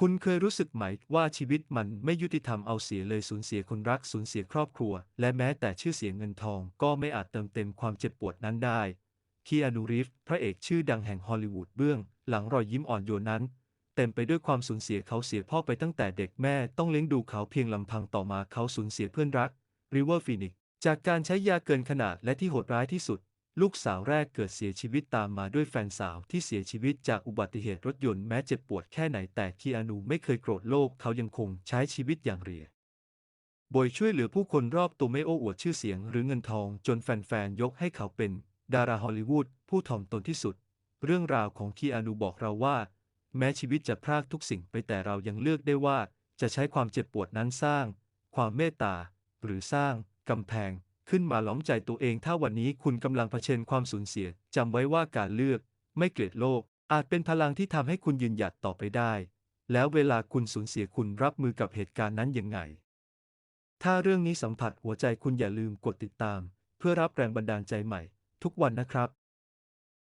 คุณเคยรู้สึกไหมว่าชีวิตมันไม่ยุติธรรมเอาเสียเลยสูญเสียคนรักสูญเสียครอบครัว และแม้แต่ชื่อเสียงเงินทองก็ไม่อาจเติมเต็มความเจ็บปวดนั้นได้คีอานูรีฟส์พระเอกชื่อดังแห่งฮอลลีวูดเบื้อง หลังรอยยิ้มอ่อนโยนนั้น เต็มไปด้วยความสูญเสียเขาเสียพ่อไปตั้งแต่เด็กแม่ต้องเลี้ยงดูเขาเพียงลำพังต่อมาเขาสูญเสียเพื่อนรักริเวอร์ฟีนิกจากการใช้ยาเกินขนาดและที่โหดร้ายที่สุด ลูกสาวแรกเกิดเสียชีวิตตามมาด้วยแฟนสาวที่เสียชีวิตจากอุบัติเหตุรถยนต์แม้เจ็บปวดแค่ไหนแต่คีอานูไม่เคยโกรธโลกเขายังคงใช้ชีวิตอย่างเรียบอยช่วยเหลือผู้คนรอบตัวไม่โอ้อวดชื่อเสียงหรือเงินทองจนแฟนๆยกให้เขาเป็น ดาราฮอลลีวูดผู้ถ่อมตนที่สุด เรื่องราวของคีอานูบอกเราว่า แม้ชีวิตจะพรากทุกสิ่งไปแต่เรายังเลือกได้ว่า จะใช้ความเจ็บปวดนั้นสร้าง ความเมตตา หรือสร้างกำแพง ขึ้นมาล้อมใจตัวเองถ้าวันนี้คุณกำลังเผชิญความสูญเสียจำไว้ว่าการเลือก ไม่เกลียดโลก อาจเป็นพลังที่ทำให้คุณยืนหยัดต่อไปได้ แล้วเวลาคุณสูญเสียคุณรับมือกับเหตุการณ์นั้นยังไง ถ้าเรื่องนี้สัมผัสหัวใจคุณอย่าลืมกดติดตาม เพื่อรับแรงบันดาลใจใหม่ ทุกวันนะครับ